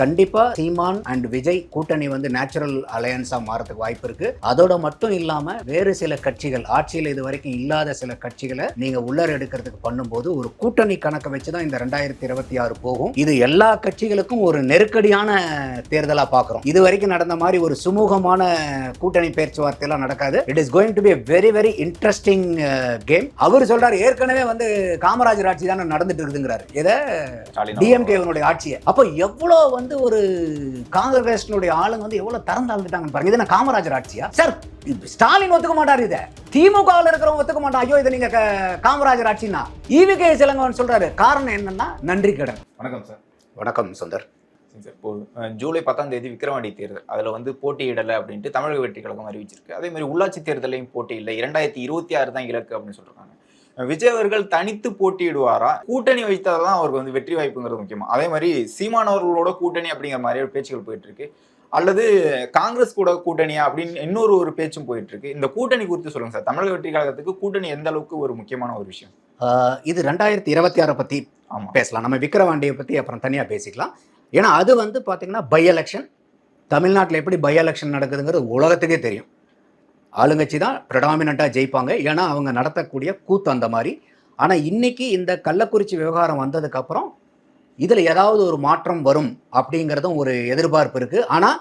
கண்டிப்பா சீமான் அண்ட் விஜய் கூட்டணி வந்து நேச்சுரல் அலையன்ஸா மாறதுக்கு வாய்ப்பு இருக்கு. அதோட மட்டும் இல்லாம வேறு சில கட்சிகள் ஆட்சியில் இது வரைக்கும் இல்லாத சில கட்சிகளை நீங்க உள்ளர எடுக்கிறதுக்கு பண்ணும்போது ஒரு கூட்டணி கணக்கை வச்சுதான் இந்த ரெண்டாயிரத்தி இருபத்தி ஆறு போகும். இது எல்லா கட்சிகளுக்கும் ஒரு நெருக்கடியான தேர்தலா பாக்குறோம். இது வரைக்கும் நடந்த மாதிரி ஒரு சுமூகமான கூட்டணி பேச்சுவார்த்தை எல்லாம் நடக்காது it is going to be very very interesting game அவர் சொல்றாரு ஏற்கனவே வந்து காமராஜர் ஆட்சி தானே நடந்துட்டு இருக்குதுங்கிறாரு. இதை டிஎம்கேவனுடைய ஆட்சியை. அப்போ எவ்வளோ வந்து ஒரு காங்கிரஸ்னுடைய ஆளுங்க வந்து எவ்வளோ திறந்து ஆளுந்துட்டாங்க பாருங்க. இது என்ன காமராஜர் ஆட்சியா? சார் ஸ்டாலின் ஒத்துக்க மாட்டார் இதை. திமுகவில் இருக்கிறவங்க ஒத்துக்க மாட்டான் ஐயோ இது நீங்க க- காமராஜர் ஆட்சினா ஈவிகே சிலங்கவன் சொல்றாரு. காரணம் என்னன்னா நன்றி கடன். வணக்கம் சார். வணக்கம் சுந்தர். இப்போ ஜூலை பத்தாம் தேதி விக்கிரவாண்டி தேர்தல். அதில் வந்து போட்டியிடலை அப்படின்ட்டு தமிழக வெற்றி கழகம் அறிவிச்சிருக்கு. அதே மாதிரி உள்ளாட்சி தேர்தலையும் போட்டி இல்லை. இரண்டாயிரத்தி இருபத்தி ஆறு தான் இலக்கு அப்படின்னு சொல்றாங்க விஜய் அவர்கள் தனித்து போட்டியிடுவாரா? கூட்டணி வைத்தாதான் அவருக்கு வந்து வெற்றி வாய்ப்புங்கிறது முக்கியமா? அதே மாதிரி சீமான் அவர்களோட கூட்டணி அப்படிங்கிற மாதிரி பேச்சுகள் போயிட்டு இருக்கு அல்லது காங்கிரஸ் கூட கூட்டணியா அப்படின்னு இன்னொரு ஒரு பேச்சும் போயிட்டு இருக்கு இந்த கூட்டணி குறித்து சொல்லுங்க சார். தமிழக வெற்றி கழகத்துக்கு கூட்டணி எந்த அளவுக்கு ஒரு முக்கியமான ஒரு விஷயம்? இது ரெண்டாயிரத்தி இருபத்தி ஆறை பத்தி ஆமா. பேசலாம். நம்ம விக்கிரவாண்டியை பத்தி அப்புறம் தனியா பேசிக்கலாம். ஏன்னா அது வந்து பாத்தீங்கன்னா பை எலெக்ஷன் தமிழ்நாட்டில் எப்படி பை எலெக்ஷன் நடக்குதுங்கிறது உலகத்துக்கே தெரியும். ஆளுங்கட்சி தான் ப்ரெடாமினண்ட்டாக ஜெயிப்பாங்க. ஏன்னா அவங்க நடத்தக்கூடிய கூத்து அந்த மாதிரி. ஆனால் இன்னைக்கு இந்த கள்ளக்குறிச்சி விவகாரம் வந்ததுக்கப்புறம் இதில் ஏதாவது ஒரு மாற்றம் வரும் அப்படிங்கிறதும் ஒரு எதிர்பார்ப்பு இருக்குது ஆனால்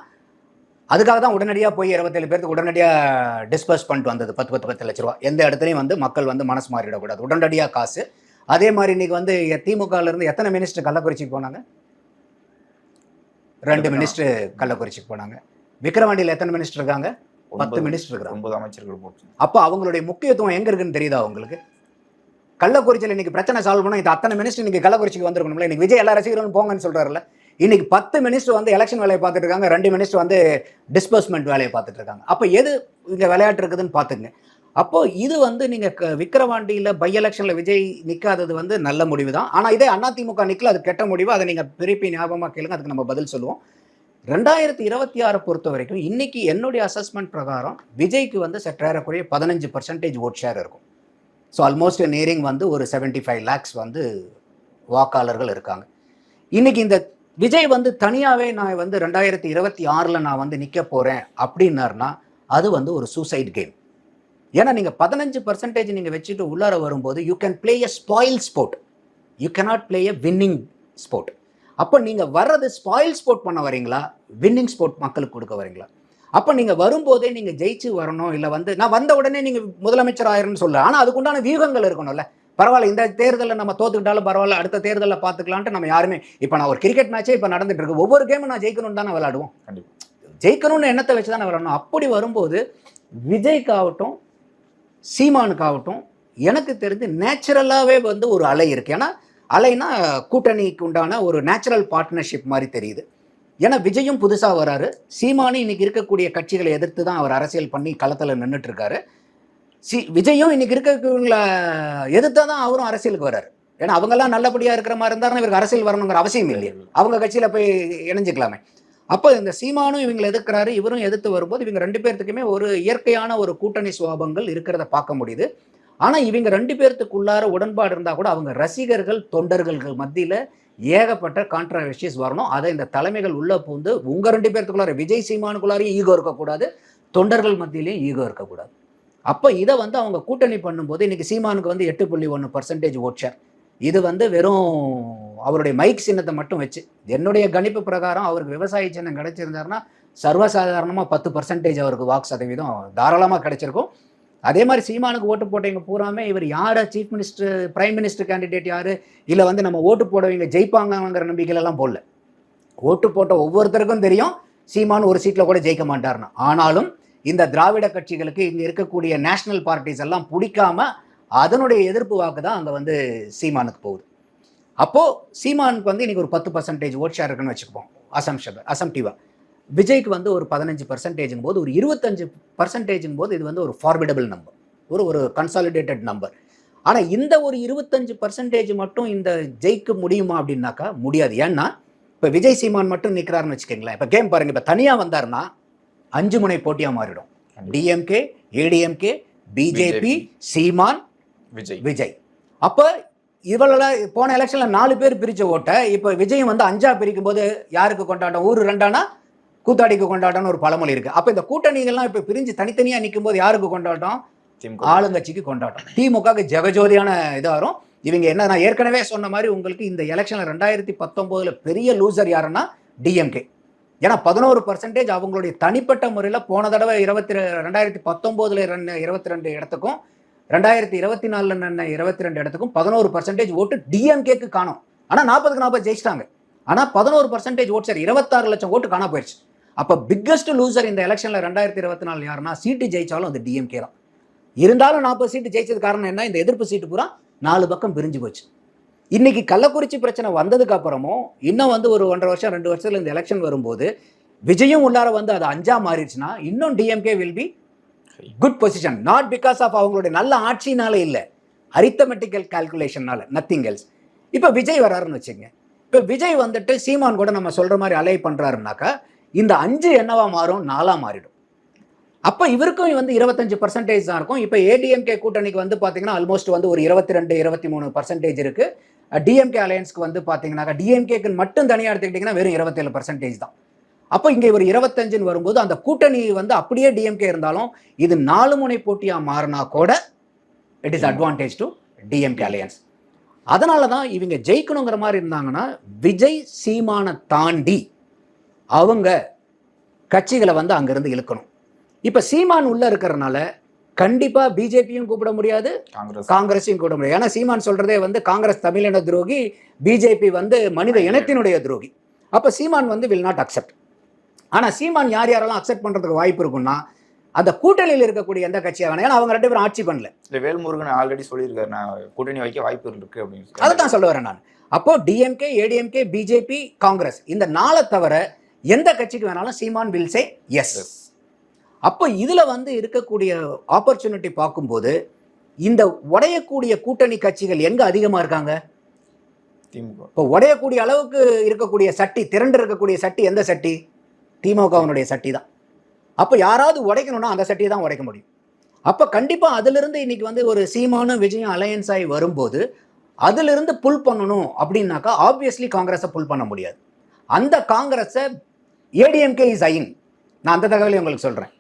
அதுக்காக தான் உடனடியாக போய் இருபத்தேழு பேருக்கு உடனடியாக டிஸ்பர்ஸ் பண்ணிட்டு வந்தது. பத்து பத்து பத்து லட்ச ரூபா. எந்த இடத்துலையும் வந்து மக்கள் வந்து மனசு மாறிடக்கூடாது. உடனடியாக காசு. அதே மாதிரி இன்னைக்கு வந்து திமுகல இருந்து எத்தனை மினிஸ்டர் கள்ளக்குறிச்சிக்கு போனாங்க? ரெண்டு மினிஸ்டர் கள்ளக்குறிச்சிக்கு போனாங்க. விக்கிரவாண்டியில் எத்தனை மினிஸ்டர் இருக்காங்க? பத்து மினிஸ்டர் இருக்காங்க ஒன்பது அமைச்சர்கள் போட்டு. அப்போ அவங்களுடைய முக்கியத்துவம் எங்க இருக்குன்னு தெரியுதா உங்களுக்கு? கள்ளக்குறிச்சியில் இன்னைக்கு பிரச்சனை சால்வ் பண்ணா இது அத்தனை மினிஸ்டர் இன்னைக்கு கள்ளக்குறிச்சிக்கு வந்திருக்கணும்ல? இன்னைக்கு விஜய் எல்லா ரசிகர்களும் போங்கன்னு சொல்றாருல்ல. இன்னைக்கு பத்து மினிஸ்டர் வந்து எலெக்ஷன் வேலையை பார்த்துட்டு இருக்காங்க ரெண்டு மினிஸ்டர் வந்து டிஸ்பர்ஸ்மெண்ட் வேலையை பார்த்துட்டு இருக்காங்க. அப்போ எது இங்க விளையாட்டு இருக்குதுன்னு பார்த்துங்க அப்போ இது வந்து நீங்க க- விக்கிரவாண்டியில பை எலெக்ஷன்ல விஜய் நிக்காதது வந்து நல்ல முடிவு தான் ஆனா இதே அதிமுக நிக்கல அது கெட்ட முடிவு. அதை நீங்க திருப்பி ஞாபகமா கேளுங்க அதுக்கு நம்ம பதில் சொல்லுவோம். ரெண்டாயிரத்தி இருபத்தி ஆறை பொறுத்த வரைக்கும் இன்னைக்கு என்னுடைய அசஸ்மெண்ட் பிரகாரம் விஜய்க்கு வந்து சற்றேறக்குறைய பதினஞ்சு பர்சன்டேஜ் ஓட் ஷேர் இருக்கும். ஸோ ஆல்மோஸ்ட் நியரிங் வந்து ஒரு 75 ஃபைவ் லேக்ஸ் வந்து வாக்காளர்கள் இருக்காங்க. இன்னைக்கு இந்த விஜய் வந்து தனியாகவே நான் வந்து ரெண்டாயிரத்தி இருபத்தி ஆறில் நான் வந்து நிற்க போகிறேன் அப்படின்னாருனா அது வந்து ஒரு சூசைட் கேம் ஏன்னா நீங்கள் பதினஞ்சு பர்சன்டேஜ் நீங்கள் வச்சுட்டு உள்ளார வரும்போது you can play a spoil sport you cannot play a winning sport அப்போ நீங்கள் வர்றது ஸ்பாயில் ஸ்போர்ட் பண்ண வரீங்களா? வின்னிங் ஸ்போர்ட் மக்களுக்கு கொடுக்க வரீங்களா? அப்போ நீங்கள் வரும்போதே நீங்கள் ஜெயிச்சு வரணும் இல்லை வந்து நான் வந்த உடனே நீங்கள் முதலமைச்சர் ஆயிரும்னு சொல்ல ஆனால் அதுக்குண்டான வியூகங்கள் இருக்கணும்ல. பரவாயில்ல இந்த தேர்தலில் நம்ம தோத்துக்கிட்டாலும் பரவாயில்ல அடுத்த தேர்தலில் பார்த்துக்கலான்ட்டு நம்ம யாருமே இப்போ நான் ஒரு கிரிக்கெட் மேட்சே இப்போ நடந்துட்டு இருக்கு. ஒவ்வொரு கேமும் நான் ஜெயிக்கணும்னு தானே கண்டிப்பா. ஜெயிக்கணும்னு எண்ணத்தை வச்சு தானே விளையாடணும். அப்படி வரும்போது விஜய்க்காகட்டும் சீமானுக்காகட்டும் எனக்கு தெரிஞ்சு நேச்சுரலாகவே வந்து ஒரு அலை இருக்கு. ஏன்னா அலைனா கூட்டணிக்கு உண்டான ஒரு நேச்சுரல் பார்ட்னர்ஷிப் மாதிரி தெரியுது. ஏன்னா விஜயும் புதுசாக வராரு. சீமானு இன்னைக்கு இருக்கக்கூடிய கட்சிகளை எதிர்த்து தான் அவர் அரசியல் பண்ணி களத்தில் நின்றுட்டு இருக்காரு சி விஜயும் இன்னைக்கு இருக்கவங்கள எதிர்த்தா தான் அவரும் அரசியலுக்கு வராரு. ஏன்னா அவங்கெல்லாம் நல்லபடியாக இருக்கிற மாதிரி இருந்தாருன்னா இவருக்கு அரசியல் வரணுங்கிற அவசியம் இல்லையா. அவங்க கட்சியில் போய் இணைஞ்சுக்கலாமே. அப்போ இந்த சீமானும் இவங்களை எதிர்க்கிறாரு இவரும் எதிர்த்து வரும்போது இவங்க ரெண்டு பேர்த்துக்குமே ஒரு இயற்கையான ஒரு கூட்டணி சுவாபங்கள் இருக்கிறத பார்க்க முடியுது. ஆனால் இவங்க ரெண்டு பேர்த்துக்குள்ளார உடன்பாடு இருந்தால் கூட அவங்க ரசிகர்கள் தொண்டர்கள் மத்தியில் ஏகப்பட்ட கான்ட்ரவர்ஷியஸ் வரணும். அதை இந்த தலைமைகள் உள்ளே பூந்து உங்கள் ரெண்டு பேர்த்துக்குள்ளார விஜய் சீமானுக்குள்ளாரையும் ஈகோ இருக்கக்கூடாது தொண்டர்கள் மத்தியிலையும் ஈகோ இருக்கக்கூடாது. அப்போ இதை வந்து அவங்க கூட்டணி பண்ணும்போது இன்றைக்கி சீமானுக்கு வந்து எட்டு புள்ளி ஒன்று பர்சன்டேஜ் ஓட்சர் இது வந்து வெறும் அவருடைய மைக் சின்னத்தை மட்டும் வச்சு என்னுடைய கணிப்பு பிரகாரம் அவருக்கு விவசாய சின்னம் கிடைச்சிருந்தாருன்னா சர்வசாதாரணமாக பத்து பர்சன்டேஜ் அவருக்கு வாக்கு சதவீதம் தாராளமாக கிடைச்சிருக்கும். அதே மாதிரி சீமானுக்கு ஓட்டு போட்டவங்க பூராமே இவர் யார்? Chief minister prime minister candidate யார்? இல்லை வந்து நம்ம ஓட்டு போடவங்க ஜெயிப்பாங்கங்கிற நம்பிக்கையிலலாம் போடல. ஓட்டு போட்ட ஒவ்வொருத்தருக்கும் தெரியும் சீமான் ஒரு சீட்டில் கூட ஜெயிக்க மாட்டார்னு ஆனாலும் இந்த திராவிட கட்சிகளுக்கு இங்கே இருக்கக்கூடிய நேஷனல் பார்ட்டிஸ் எல்லாம் பிடிக்காம அதனுடைய எதிர்ப்பு வாக்கு தான் அங்கே வந்து சீமானுக்கு போகுது. அப்போது சீமானுக்கு வந்து இன்றைக்கி ஒரு பத்து பர்சன்டேஜ் ஓட் ஷேர் இருக்குன்னு வச்சுக்குவோம் அசம்ஷப அசம்டிவா விஜய்க்கு வந்து ஒரு பதினஞ்சு பர்சன்டேஜுங்க போது ஒரு இருபத்தஞ்சு பர்சன்டேஜுங்க போது இது வந்து ஒரு ஃபார்மிடபிள் நம்பர் ஒரு ஒரு கன்சாலிடேட்டட் நம்பர் ஆனால் இந்த ஒரு இருபத்தஞ்சு பர்சன்டேஜ் மட்டும் இந்த ஜெயிக்க முடியுமா அப்படின்னாக்கா முடியாது. ஏன்னா இப்போ விஜய் சீமான் மட்டும் நிற்கிறாருன்னு வச்சுக்கோங்களேன். இப்போ கேம் பாருங்க. இப்போ தனியாக வந்தாருன்னா அஞ்சு முனை போட்டியாக மாறிடும். DMK ADMK BJP BJP. Seeman Vijay. Vijay. அப்போ இவள போன எலெக்ஷன்ல நாலு பேர் பிரிச்ச ஓட்டை இப்போ விஜயம் வந்து அஞ்சா பிரிக்கும் போது யாருக்கு கொண்டாட்டம்? ஊர் ரெண்டானா கூத்தாடிக்கு கொண்டாட்டம்னு ஒரு பழமொழி இருக்கு. அப்ப இந்த கூட்டணிகள்லாம் இப்ப பிரிஞ்சு தனித்தனியா நிற்கும் போது யாருக்கு கொண்டாட்டம்? திமுக. ஆளுங்கட்சிக்கு கொண்டாட்டம். திமுகவுக்கு ஜெகஜோதியான இது வரும். இவங்க என்ன நான் ஏற்கனவே சொன்ன மாதிரி உங்களுக்கு இந்த எலெக்ஷன்ல ரெண்டாயிரத்தி பத்தொன்பதுல பெரிய லூசர் யாருன்னா டிஎம்கே ஏன்னா பதினோரு பர்சன்டேஜ் அவங்களுடைய தனிப்பட்ட முறையில் போன தடவை இருபத்தி ரெண்டாயிரத்தி பத்தொம்போதுல ரெண்டு இருபத்தி ரெண்டு இடத்துக்கும் ரெண்டாயிரத்தி இருபத்தி நாலுல நின்ன இருபத்தி ரெண்டு இடத்துக்கும் பதினோரு பர்சன்டேஜ் ஓட்டு டிஎம்கேக்கு காணும். ஆனால் நாற்பதுக்கு நாற்பது ஜெயிச்சிட்டாங்க. ஆனால் பதினோரு பர்சன்டேஜ் ஓட்டு சார் இருபத்தாறு லட்சம் ஓட்டு காண போயிடுச்சு அப்போ பிக்கஸ்ட் லூசர் இந்த எலெக்ஷனில் ரெண்டாயிரத்தி இருபத்தி நாலு யாருன்னா சீட்டு ஜெயிச்சாலும் அது டிஎம்கே தான். இருந்தாலும் நாற்பது சீட்டு ஜெயிச்சது காரணம் என்ன? இந்த எதிர்ப்பு சீட்டு பூரா நாலு பக்கம் பிரிஞ்சு போச்சு. இன்னைக்கு கள்ளக்குறிச்சி பிரச்சனை வந்ததுக்கு அப்புறமும் இன்னும் வந்து ஒரு ஒன்றரை வருஷம் ரெண்டு வருஷத்துல இந்த எலெக்ஷன் வரும்போது விஜயும் உள்ளார வந்து அது அஞ்சா மாறிடுச்சுன்னா இன்னும் DMK will be good position not because of அவங்களுடைய நல்ல ஆட்சினால இல்லை. அரித்தமெட்டிக்கல் கால்குலேஷனால நத்திங் எல்ஸ் இப்போ விஜய் வராருன்னு வச்சுங்க இப்போ விஜய் வந்துட்டு சீமான் கூட நம்ம சொல்ற மாதிரி அலை பண்றாருனாக்கா இந்த அஞ்சு என்னவா மாறும்? நாலா மாறிடும். அப்போ இவருக்கும் வந்து இருபத்தஞ்சு பர்சன்டேஜ் தான் இருக்கும். இப்போ ஏடிஎம்கே கூட்டணிக்கு வந்து பார்த்தீங்கன்னா ஆல்மோஸ்ட் வந்து ஒரு இருபத்தி ரெண்டு இருபத்தி மூணு பர்சன்டேஜ் இருக்கு டிஎம்கே அலையன்ஸ்க்கு வந்து பார்த்தீங்கன்னாக்கா டிஎம்கேக்கு மட்டும் தனியாக எடுத்துக்கிட்டிங்கன்னா வெறும் இருபத்தேழு பர்சன்டேஜ் தான். அப்போ இங்கே ஒரு இருபத்தஞ்சுன்னு வரும்போது அந்த கூட்டணி வந்து அப்படியே டிஎம்கே இருந்தாலும் இது நாலு முனை போட்டியாக மாறினா கூட it is advantage to DMK alliance அதனால தான் இவங்க ஜெயிக்கணுங்கிற மாதிரி இருந்தாங்கன்னா விஜய் சீமானை தாண்டி அவங்க கட்சிகளை வந்து அங்கிருந்து இழுக்கணும். இப்போ சீமான் உள்ள இருக்கிறனால கண்டிப்பா பிஜேபியும் கூப்பிட முடியாது காங்கிரஸ். காங்கிரஸையும் கூப்பிட முடியாது. ஏன்னா சீமான் சொல்றதே வந்து காங்கிரஸ் தமிழின துரோகி பிஜேபி வந்து மனித இனத்தினுடைய துரோகி. அப்ப சீமான் வந்து வில் நாட் அக்செப்ட் ஆனா சீமான் யார் யாரெல்லாம் அக்செப்ட் பண்றதுக்கு வாய்ப்பு இருக்கும்னா அந்த கூட்டணியில் இருக்கக்கூடிய எந்த கட்சியாக வேணா ஏன்னா அவங்க ரெண்டு பேரும் ஆட்சி பண்ணல. இல்ல வேல்முருகன் ஆல்ரெடி சொல்லியிருக்காரு நான் கூட்டணி வைக்க வாய்ப்பு இருக்கு அப்படின்னு. அதை தான் சொல்ல வரேன் நான். அப்போ டிஎம்கே ஏடிஎம்கே பிஜேபி காங்கிரஸ். இந்த நாளை தவிர எந்த கட்சிக்கு வேணாலும் சீமான் வில் சே எஸ். அப்போ இதுல வந்து இருக்கக்கூடிய ஆப்பர்ச்சுனிட்டி பார்க்கும்போது இந்த உடையக்கூடிய கூட்டணி கட்சிகள் எங்க அதிகமா இருக்காங்க? திமுக. இப்போ உடையக்கூடிய அளவுக்கு இருக்கக்கூடிய சட்டி திரண்டு இருக்கக்கூடிய சட்டி எந்த சட்டி? திமுகவினுடைய சட்டி தான் அப்போ யாராவது உடைக்கணும்னா அந்த சட்டியை தான் உடைக்க முடியும். அப்போ கண்டிப்பாக அதிலிருந்து இன்னைக்கு வந்து ஒரு சீமானும் விஜயும் அலையன்ஸ் ஆகி வரும்போது அதிலிருந்து புல் பண்ணணும் அப்படின்னாக்கா ஆப்வியஸ்லி காங்கிரஸை புல் பண்ண முடியாது. அந்த காங்கிரஸை ஏடிஎம்கே இஸ் ஐன் நான் அந்த தகவலையும் உங்களுக்கு சொல்கிறேன்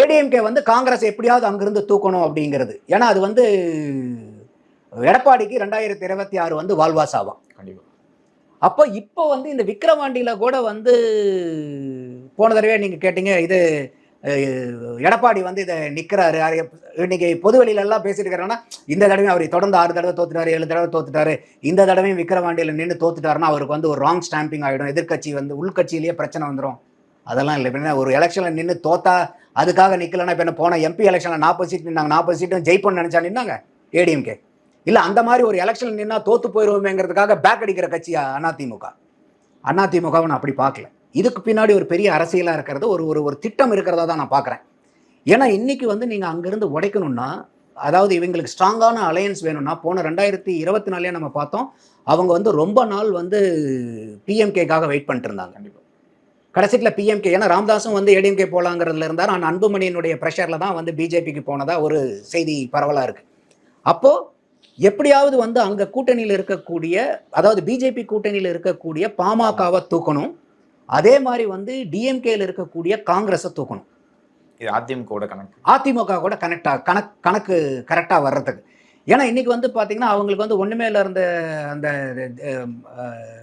ஏடிஎம்கே வந்து காங்கிரஸ் எப்படியாவது அங்கிருந்து தூக்கணும் அப்படிங்கிறது. ஏன்னா அது வந்து எடப்பாடிக்கு ரெண்டாயிரத்தி இருபத்தி ஆறு வந்து வால்வாஸ் ஆகும் கண்டிப்பா. அப்போ இப்போ வந்து இந்த விக்கிரவாண்டியில் கூட வந்து போன தடவை நீங்கள் கேட்டீங்க இது எடப்பாடி வந்து இதை நிற்கிறாரு இன்னைக்கு பொது வழியிலெல்லாம் பேசிட்டு இருக்கிறாங்கன்னா இந்த தடவை அவர் தொடர்ந்து ஆறு தடவை தோத்துட்டாரு ஏழு தடவை தோத்துட்டாரு. இந்த தடவையும் விக்கிரவாண்டியில் நின்று தோத்துட்டாருன்னா அவருக்கு வந்து ஒரு ராங் ஸ்டாம்பிங் ஆகிடும் எதிர்கட்சி வந்து உள்கட்சியிலேயே பிரச்சனை வந்துடும் அதெல்லாம் இல்லை. இப்போ ஒரு எலெக்ஷனில் நின்று தோத்தா அதுக்காக நிற்கலன்னா இப்போ என்ன போன எம்பி எலெக்ஷனில் நாற்பது சீட் நின்னாங்க. நாற்பது சீட்டும் ஜெயிப்போம்னு நினச்சா நின்னாங்க? ஏடிஎம்கே இல்லை அந்த மாதிரி ஒரு எலெக்ஷன் நின்னா தோத்து போயிடுவோமேங்கிறதுக்காக பேக் அடிக்கிற கட்சியா அதிமுக அதிமுகவை நான் அப்படி பார்க்கல. இதுக்கு பின்னாடி ஒரு பெரிய அரசியலாக இருக்கிறது ஒரு ஒரு ஒரு திட்டம் இருக்கிறதா தான் நான் பார்க்குறேன். ஏன்னா இன்னைக்கு வந்து நீங்கள் அங்கேருந்து உடைக்கணும்னா அதாவது இவங்களுக்கு ஸ்ட்ராங்கான அலையன்ஸ் வேணும்னா போன ரெண்டாயிரத்தி இருபத்தி நாலே நம்ம பார்த்தோம் அவங்க வந்து ரொம்ப நாள் வந்து பிஎம்கேக்காக வெயிட் பண்ணிட்டு இருந்தாங்க. கண்டிப்பா. கடைசியில் பிஎம்கே ஏன்னா ராமதாஸும் வந்து ஏடிஎம்கே போலாங்கிறதுல இருந்தார். ஆனால் அன்புமணியினுடைய ப்ரெஷரில் தான் வந்து பிஜேபிக்கு போனதா ஒரு செய்தி பரவலாக இருக்கு. அப்போ எப்படியாவது வந்து அங்கே கூட்டணியில் இருக்கக்கூடிய அதாவது பிஜேபி கூட்டணியில் இருக்கக்கூடிய பாமகவை தூக்கணும். அதே மாதிரி வந்து டிஎம்கேல இருக்கக்கூடிய காங்கிரஸை தூக்கணும். இது அதிமுகவோட கணக்கு. அதிமுக கூட கனெக்டாக கணக்கு கணக்கு கரெக்டாக வர்றதுக்கு. ஏன்னா இன்னைக்கு வந்து பார்த்தீங்கன்னா அவங்களுக்கு வந்து ஒன்றுமே இல்லை இருந்த அந்த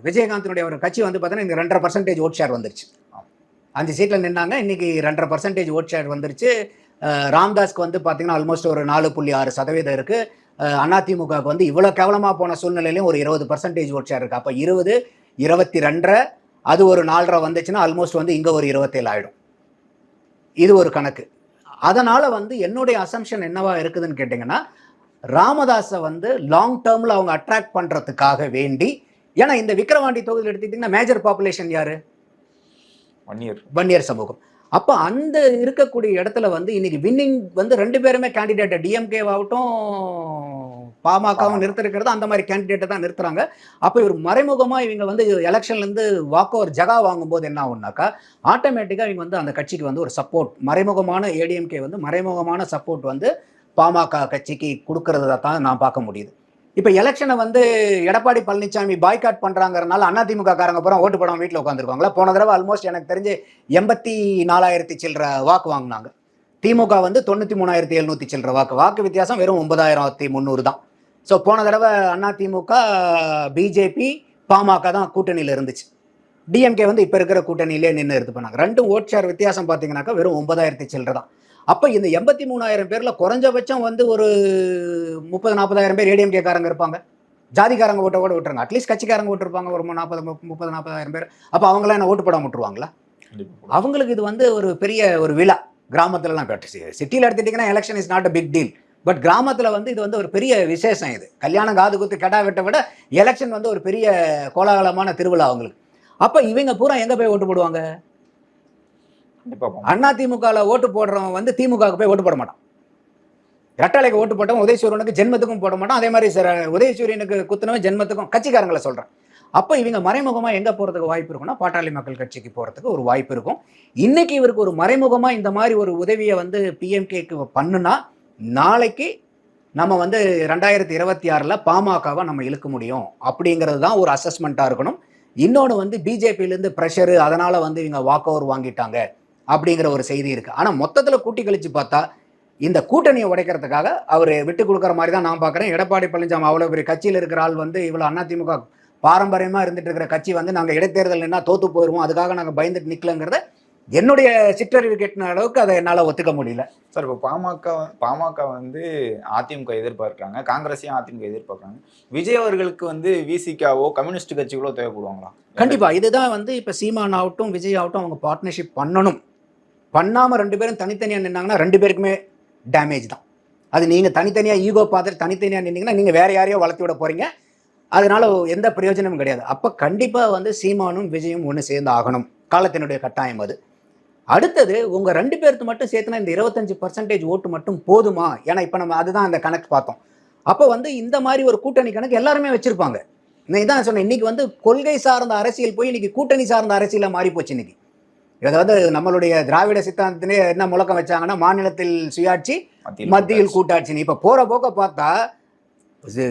விஜயகாந்தினுடைய ஒரு கட்சி வந்து பார்த்தீங்கன்னா இந்த ரெண்டரை பர்சன்டேஜ் ஓட் ஷேர் வந்துருச்சு. அஞ்சு சீட்டில் நின்னாங்க இன்னைக்கு ரெண்டரை பர்சன்டேஜ் ஓட் ஷேர் வந்துருச்சு. ராம்தாஸ்க்கு வந்து பார்த்தீங்கன்னா ஆல்மோஸ்ட் ஒரு நாலு புள்ளி ஆறு சதவீதம் இருக்குது அதிமுகவுக்கு வந்து இவ்வளோ கேவலமாக போன சூழ்நிலையிலும் ஒரு இருபது பர்சன்டேஜ் ஓட் ஷேர் இருக்குது அப்போ இருபது இருபத்தி ரெண்டரை அது ஒரு நாலரை வந்துச்சுன்னா ஆல்மோஸ்ட் வந்து இங்கே ஒரு இருபத்தேழு ஆகிடும் இது ஒரு கணக்கு. அதனால் வந்து என்னுடைய அசம்ஷன் என்னவா இருக்குதுன்னு கேட்டிங்கன்னா ராமதாஸை வந்து லாங் டேர்மில் அவங்க அட்ராக்ட் பண்ணுறதுக்காக வேண்டி ஏன்னா இந்த விக்கிரவாண்டி தொகுதியில் எடுத்துக்கிட்டிங்கன்னா மேஜர் பாப்புலேஷன் யார்? ஒன் இயர் வன்னியர் சமூகம். அப்போ அந்த இருக்கக்கூடிய இடத்துல வந்து இன்னைக்கு வின்னிங் வந்து ரெண்டு பேருமே கேண்டிடேட்டை டிஎம்கேவாகட்டும் பாமகவும் நிறுத்திருக்கிறது அந்த மாதிரி கேண்டிடேட்டை தான் நிறுத்துறாங்க. அப்போ இவர் மறைமுகமாக இவங்க வந்து எலெக்ஷன்லேருந்து வாக்கு ஒரு ஜகா வாங்கும்போது என்ன ஆகும்னாக்கா ஆட்டோமேட்டிக்காக இவங்க வந்து அந்த கட்சிக்கு வந்து ஒரு சப்போர்ட் மறைமுகமான ஏடிஎம்கே வந்து மறைமுகமான சப்போர்ட் வந்து பாமக கட்சிக்கு கொடுக்கறத தான் நான் பார்க்க முடியுது. இப்போ எலெக்ஷனை வந்து எடப்பாடி பழனிசாமி பாய்காட் பண்ணுறாங்கிறனால அதிமுக காரங்க பூரா ஓட்டு போடாம வீட்டில் உட்காந்துருக்காங்களா போன தடவை ஆல்மோஸ்ட் எனக்கு தெரிஞ்சு எண்பத்தி நாலாயிரத்தி சில்லற வாக்கு வாங்கினாங்க. திமுக வந்து தொண்ணூற்றி மூணாயிரத்தி எழுநூற்றி சில்லற வாக்கு. வாக்கு வித்தியாசம் வெறும் ஒன்பதாயிரத்தி முந்நூறு தான். ஸோ போன தடவை அதிமுக பிஜேபி பாமக தான் கூட்டணியில் இருந்துச்சு. டிஎம்கே வந்து இப்போ இருக்கிற கூட்டணியிலே நின்று எடுத்து பண்ணாங்க. ரெண்டும் ஓட் ஷேர் வித்தியாசம் பார்த்தீங்கன்னாக்கா வெறும் ஒன்பதாயிரத்தி சில்லற தான். அப்போ இந்த எண்பத்தி மூணாயிரம் பேரில் குறைஞ்சபட்சம் வந்து ஒரு முப்பது நாற்பதாயிரம் பேர் ஏடிஎம்கே காரங்க இருப்பாங்க. ஜாதிக்காரங்க ஓட்ட கூட விட்டுருங்க. அட்லீஸ்ட் கட்சிக்காரங்க ஓட்டிருப்பாங்க. ஒரு நாற்பது முப்பது நாற்பதாயிரம் பேர். அப்போ அவங்களாம் என்ன ஓட்டு போடாம விட்டுருவாங்களா? அவங்களுக்கு இது வந்து ஒரு பெரிய ஒரு விழா. கிராமத்துலலாம் சிட்டியில் எடுத்துட்டிங்கன்னா election is not a big deal but கிராமத்தில் வந்து இது வந்து ஒரு பெரிய விசேஷம் இது. கல்யாணம் காது குத்து கெடா வெட்ட விட எலெக்ஷன் வந்து ஒரு பெரிய கோலாகலமான திருவிழா அவங்களுக்கு. அப்போ இவங்க பூரா எங்கே போய் ஓட்டு போடுவாங்க. அண்ணா திமுகவில் ஓட்டு போடுறவன் வந்து திமுகவுக்கு போய் ஓட்டு போட மாட்டான். ரெட்டாலைக்கு ஓட்டு போட்டவன் உதயசூரியனுக்கு ஜென்மத்துக்கும் போட மாட்டான். அதே மாதிரி சார் உதயசூரியனுக்கு குத்துனவன் ஜென்மத்துக்கும் கட்சிக்காரங்களை சொல்கிறேன் அப்போ இவங்க மறைமுகமாக எங்கே போகிறதுக்கு வாய்ப்பு இருக்கும்னா பாட்டாளி மக்கள் கட்சிக்கு போகிறதுக்கு ஒரு வாய்ப்பு இருக்கும். இன்னைக்கு இவருக்கு ஒரு மறைமுகமாக இந்த மாதிரி ஒரு உதவியை வந்து பிஎம்கேக்கு பண்ணுனா நாளைக்கு நம்ம வந்து ரெண்டாயிரத்தி இருபத்தி ஆறில் பாமகவை நம்ம இழுக்க முடியும். அப்படிங்கிறது தான் ஒரு அசஸ்மெண்ட்டாக இருக்கணும். இன்னொன்று வந்து பிஜேபியிலேருந்து ப்ரெஷரு அதனால் வந்து இவங்க வாக் ஓவர் வாங்கிட்டாங்க. அப்படிங்கிற ஒரு செய்தி இருக்குது ஆனால் மொத்தத்தில் கூட்டி கழிச்சு பார்த்தா இந்த கூட்டணியை உடைக்கிறதுக்காக அவர் விட்டு கொடுக்குற மாதிரி தான் நான் பார்க்குறேன். எடப்பாடி பழனிசாமி அவ்வளோ பெரிய கட்சியில் இருக்கிற ஆள் வந்து இவ்வளோ அதிமுக பாரம்பரியமாக இருந்துட்டு இருக்கிற கட்சி வந்து நாங்கள் இடைத்தேர்தல் என்ன தோத்து போயிடுவோம் அதுக்காக நாங்கள் பயந்துட்டு நிற்கலங்கிறத என்னுடைய சிற்றறிவு கெட்டின அளவுக்கு அதை என்னால் ஒத்துக்க முடியல. சார் இப்போ பாமக பாமக வந்து அதிமுக எதிர்பார்க்குறாங்க. காங்கிரஸையும் அதிமுக எதிர்பார்க்குறாங்க. விஜய் அவர்களுக்கு வந்து விசிகாவோ கம்யூனிஸ்ட் கட்சிகளோ தேவைப்படுவாங்களா? கண்டிப்பா. இதுதான் வந்து இப்ப சீமான் ஆகட்டும் விஜய் ஆகட்டும் அவங்க பார்ட்னர்ஷிப் பண்ணணும். பண்ணாமல் ரெண்டு பேரும் தனித்தனியாக நின்னாங்கன்னா ரெண்டு பேருக்குமே டேமேஜ் தான். அது நீங்கள் தனித்தனியாக ஈகோ பார்த்துட்டு தனித்தனியாக நின்னீங்கன்னா நீங்கள் வேறு யாரையோ வளர்த்து விட போகிறீங்க அதனால எந்த பிரயோஜனமும் கிடையாது. அப்போ கண்டிப்பாக வந்து சீமானும் விஜயும் ஒன்று சேர்ந்து ஆகணும். காலத்தினுடைய கட்டாயம் அது. அடுத்தது உங்கள் ரெண்டு பேர்த்து மட்டும் சேர்த்துனா இந்த இருபத்தஞ்சி பர்சன்டேஜ் ஓட்டு மட்டும் போதுமா? ஏன்னா இப்போ நம்ம அதுதான் அந்த கணக்கு பார்த்தோம். அப்போ வந்து இந்த மாதிரி ஒரு கூட்டணி கணக்கு எல்லாருமே வச்சுருப்பாங்க. நான் இதான் சொன்னேன் இன்னைக்கு வந்து கொள்கை சார்ந்த அரசியல் போய் இன்றைக்கி கூட்டணி சார்ந்த அரசியலாக மாறி போச்சு இன்றைக்கி அதாவது நம்மளுடைய திராவிட சித்தாந்தத்திலே என்ன முழக்கம் வச்சாங்கன்னா மாநிலத்தில் சுயாட்சி மத்தியில் கூட்டாட்சி. இப்ப போற போக்க பார்த்தா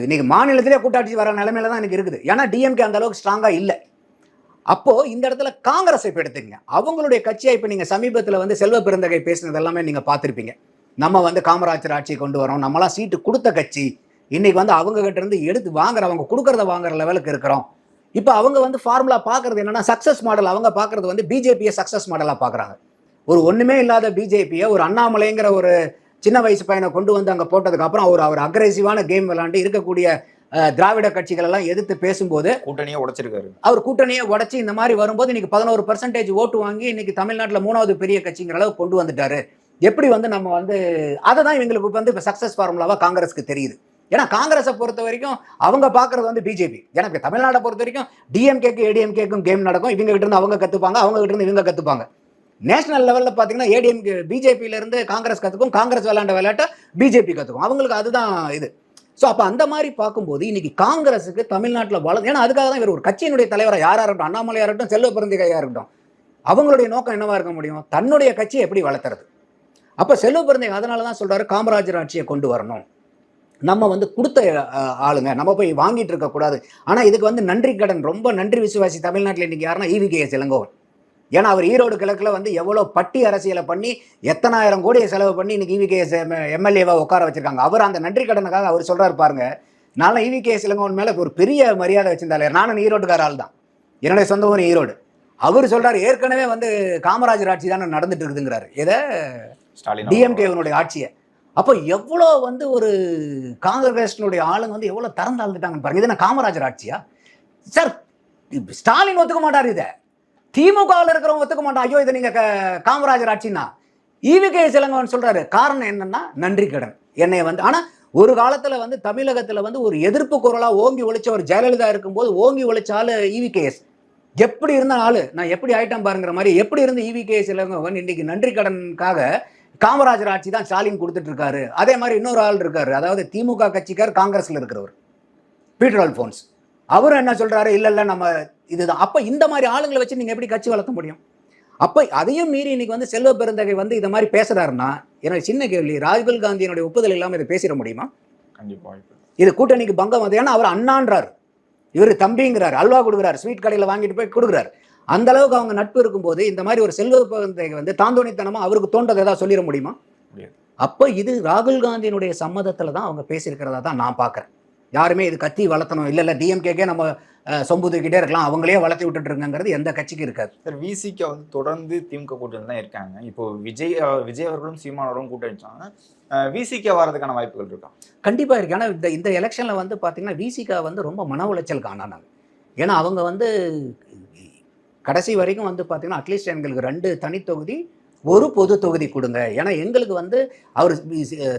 இன்னைக்கு மாநிலத்திலே கூட்டாட்சி வர நிலைமையில தான் எனக்கு இருக்குது. ஏன்னா டிஎம்கே அந்த அளவுக்கு ஸ்ட்ராங்கா இல்லை. அப்போ இந்த இடத்துல காங்கிரஸ் இப்ப எடுத்துக்கங்க. அவங்களுடைய கட்சியா இப்ப நீங்க சமீபத்துல வந்து செல்வ பெருந்தகை பேசினது எல்லாமே நீங்க பார்த்திருப்பீங்க. நம்ம வந்து காமராஜர் ஆட்சி கொண்டு வரோம். நம்மளாம் சீட்டு கொடுத்த கட்சி. இன்னைக்கு வந்து அவங்க கிட்ட இருந்து எடுத்து வாங்குறவங்க கொடுக்கறத வாங்குற லெவலுக்கு இருக்கிறோம். இப்போ அவங்க வந்து ஃபார்முலா பார்க்கறது என்னன்னா சக்சஸ் மாடல் அவங்க பார்க்கறது வந்து பிஜேபியை சக்சஸ் மாடலா பார்க்கறாங்க. ஒரு ஒண்ணுமே இல்லாத பிஜேபியை ஒரு அண்ணாமலைங்கிற ஒரு சின்ன வயசு பையனை கொண்டு வந்து அங்க போட்டதுக்கு அப்புறம் அவர் அவர் அக்ரெசிவான கேம் விளையாண்டு இருக்கக்கூடிய திராவிட கட்சிகள் எல்லாம் எதிர்த்து பேசும்போது கூட்டணியே உடைச்சிருக்காரு. அவர் கூட்டணியை உடைச்சு இந்த மாதிரி வரும்போது இன்னைக்கு பதினோரு பர்சன்டேஜ் ஓட்டு வாங்கி இன்னைக்கு தமிழ்நாட்டில் மூணாவது பெரிய கட்சிங்கிற அளவுக்கு கொண்டு வந்துட்டாரு. எப்படி வந்து நம்ம வந்து அதை தான் இவங்களுக்கு வந்து இப்போ சக்ஸஸ் ஃபார்முலாவா காங்கிரஸ்க்கு தெரியுது. ஏன்னா காங்கிரஸை பொறுத்த வரைக்கும் அவங்க பார்க்குறது வந்து பிஜேபி எனக்கு தமிழ்நாட்டை பொறுத்த வரைக்கும் டிஎம்கேக்கு ஏடிஎம்கேக்கும் கேம் நடக்கும். இவங்க கிட்ட இருந்து அவங்க கற்றுப்பாங்க அவங்க கிட்ட இருந்து இவங்க கற்றுப்பாங்க நேஷனல் லெவலில் பார்த்தீங்கன்னா ஏடிஎம்கே பிஜேபியிலேருந்து காங்கிரஸ் கற்றுக்கும் காங்கிரஸ் விளையாண்ட விளையாட்டை பிஜேபி கற்றுக்கும் அவங்களுக்கு அதுதான் இது. ஸோ அப்போ அந்த மாதிரி பார்க்கும்போது இன்னைக்கு காங்கிரஸுக்கு தமிழ்நாட்டில் வள ஏன்னா அதுக்காக தான் இவர் ஒரு கட்சியினுடைய தலைவராக யாராக இருக்கட்டும் அண்ணாமலையாக இருக்கட்டும் செல்வ பிறந்திகையாக இருக்கட்டும் அவங்களுடைய நோக்கம் என்னவாக இருக்க முடியும்? தன்னுடைய கட்சியை எப்படி வளர்த்துறது? அப்போ செல்வ பிறந்திகை அதனால தான் சொல்கிறாரு காமராஜர் ஆட்சியை கொண்டு வரணும். நம்ம வந்து கொடுத்த ஆளுங்க. நம்ம போய் வாங்கிட்டு இருக்கக்கூடாது ஆனால் இதுக்கு வந்து நன்றி கடன் ரொம்ப நன்றி விசுவாசி தமிழ்நாட்டில் இன்னைக்கு யாருன்னா ஈவிகேஎஸ் இளங்கோவன். ஏன்னா அவர் ஈரோடு கிழக்குல வந்து எவ்வளோ பட்டி அரசியலை பண்ணி எத்தனாயிரம் கோடியை செலவு பண்ணி இன்னைக்கு இவிகேஎஸ் எம்எல்ஏவா உட்கார வச்சிருக்காங்க. அவர் அந்த நன்றி கடனுக்காக அவர் சொல்றாரு பாருங்க. நானும் இவிகேஎஸ் இளங்கோவன் மேல ஒரு பெரிய மரியாதை வச்சிருந்தாரு நானும் ஈரோட்டுக்கார ஆள் தான். என்னுடைய சொந்த ஊர் ஈரோடு. அவர் சொல்றாரு ஏற்கனவே வந்து காமராஜர் ஆட்சி தானே நடந்துட்டு இருக்குதுங்கிறாரு. எதை? ஸ்டாலின் டிஎம்கேவனுடைய ஆட்சியை. அப்போ எவ்வளோ வந்து ஒரு காங்கிரஸ்னுடைய ஆளுங்க வந்து எவ்வளோ திறந்து ஆழ்ந்துட்டாங்கன்னு பாருங்க. இது என்ன காமராஜர் ஆட்சியா? சார் ஸ்டாலின் ஒத்துக்க மாட்டார் இதை. திமுகவில் இருக்கிறவங்க ஒத்துக்க மாட்டான் ஐயோ இதை நீங்கள் க- காமராஜர் ஆட்சின்னா. ஈவிகே சிலங்கவன் சொல்கிறாரு காரணம் என்னன்னா நன்றி கடன். என்னை வந்து ஆனால் ஒரு காலத்தில் வந்து தமிழகத்தில் வந்து ஒரு எதிர்ப்பு குரலாக ஓங்கி ஒழிச்ச ஒரு ஜெயலலிதா இருக்கும்போது ஓங்கி ஒழிச்ச ஈவி இவிகேஎஸ். எப்படி இருந்த ஆள்? நான் எப்படி ஆயிட்டம் பாருங்கிற மாதிரி எப்படி இருந்த இவிகேஎஸ் இளங்கவன் இன்னைக்கு நன்றி கடனுக்காக காமராஜர் ஆட்சி தான் ஸ்டாலின் கொடுத்துட்டு இருக்காரு அதே மாதிரி இன்னொரு ஆள் இருக்காரு. அதாவது திமுக கட்சிக்கார் காங்கிரஸ்ல இருக்கிறவர். பீட்டர் அல்போன்ஸ். அவரும் என்ன சொல்றாரு? இல்ல இல்ல நம்ம இதுதான். அப்ப இந்த மாதிரி ஆளுங்களை வச்சு நீங்க எப்படி கட்சி வளர்த்த முடியும்? அப்ப அதையும் மீறி இன்னைக்கு வந்து செல்வ பெருந்தகை வந்து இந்த மாதிரி பேசுறாருன்னா எனக்கு சின்ன கேள்வி ராகுல் காந்தியினுடைய ஒப்புதல் இல்லாம இதை பேசிட முடியுமா. இது கூட்டணிக்கு பங்கம் வந்து ஏன்னா அவர் அண்ணான்றாரு. இவர் தம்பிங்கிறாரு. அல்வா கொடுக்குறாரு. ஸ்வீட் கடையில் வாங்கிட்டு போய் கொடுக்குறாரு. அந்த அளவுக்கு அவங்க நட்பு இருக்கும்போது இந்த மாதிரி ஒரு செல்வ பந்தை வந்து தாந்தோணித்தனமா அவருக்கு தோன்றதை ஏதாவது சொல்லிட முடியுமா. அப்போ இது ராகுல் காந்தியினுடைய சம்மதத்தில் தான் அவங்க பேசியிருக்கிறதா தான் நான் பார்க்குறேன் யாருமே இது கத்தி வளர்த்தணும். இல்லை இல்லை டிஎம்கேக்கே நம்ம அஹ், சொம்பு தூக்கிட்டே இருக்கலாம். அவங்களே வளர்த்தி விட்டுட்டு இருக்காங்கிறது எந்த கட்சிக்கு இருக்காது. சார் விசிக வந்து தொடர்ந்து திமுக கூட்டணி தான் இருக்காங்க. இப்போ விஜய் விஜய் அவர்களும் சீமான் அவர்களும் கூட்டணி வச்சாங்க விசிக வரதுக்கான வாய்ப்புகள் இருக்கா? கண்டிப்பா இருக்கு. ஆனா இந்த இந்த எலெக்ஷன்ல வந்து பாத்தீங்கன்னா விசிகா வந்து ரொம்ப மன உளைச்சல் காணானாங்க ஏன்னா அவங்க வந்து கடைசி வரைக்கும் வந்து பார்த்திங்கன்னா அட்லீஸ்ட் எங்களுக்கு ரெண்டு தனி தொகுதி ஒரு பொது தொகுதி கொடுங்க. ஏன்னா எங்களுக்கு வந்து அவர்